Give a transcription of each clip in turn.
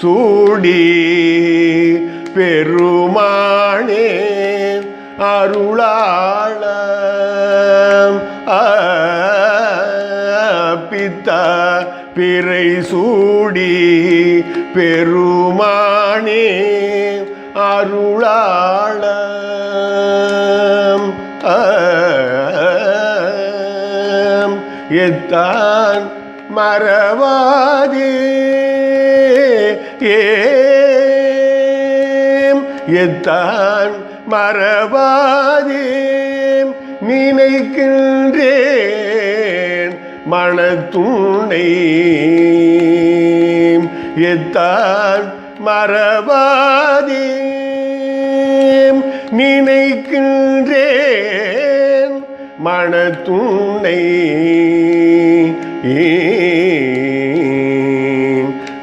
சூடி பெருமானே அருளாள பித்த பிறை சூடி பெருமானே அருளாள எத்தான் மறவாதே. ஏம் எத்தான் மறவாதே நினைக்கின்றேன் மனத்துணை எத்தான் மறவாதே நினைக்கின்றேன் மனத்துணை ஏ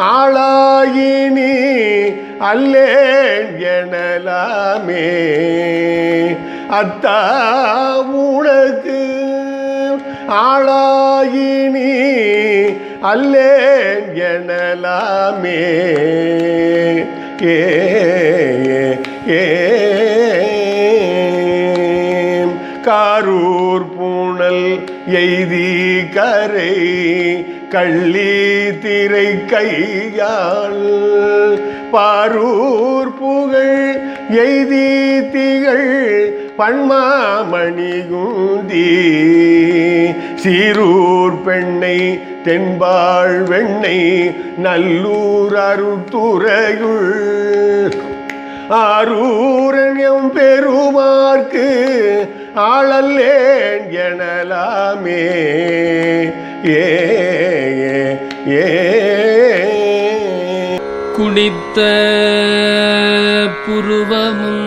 ஆளாயினி அல்லேன் எனலாமே. அத்தா உனக்கு ஆளாயினி அல்லேன் எனலாமே. ஏ ஏ. காரூர் பூணல் எய்தி கரை கள்ளி திரை கையால் பாரூர் புகழ் எய்தி திகழ் பன்மாமணி குந்தி. சீரூர் பெண்ணை தென்பாள் வெண்ணை நல்லூர் அருத்துறையுள் ஆரூரண்யம் பெருமார்க்கு ஆளல்லேன் எனலாமே. ஏ ஏ, ஏ புருவமும்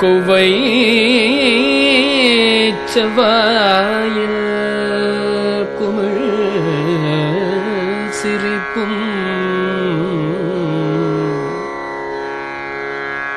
குவை செவ்வாயில் குமிழ் சிரிப்பும்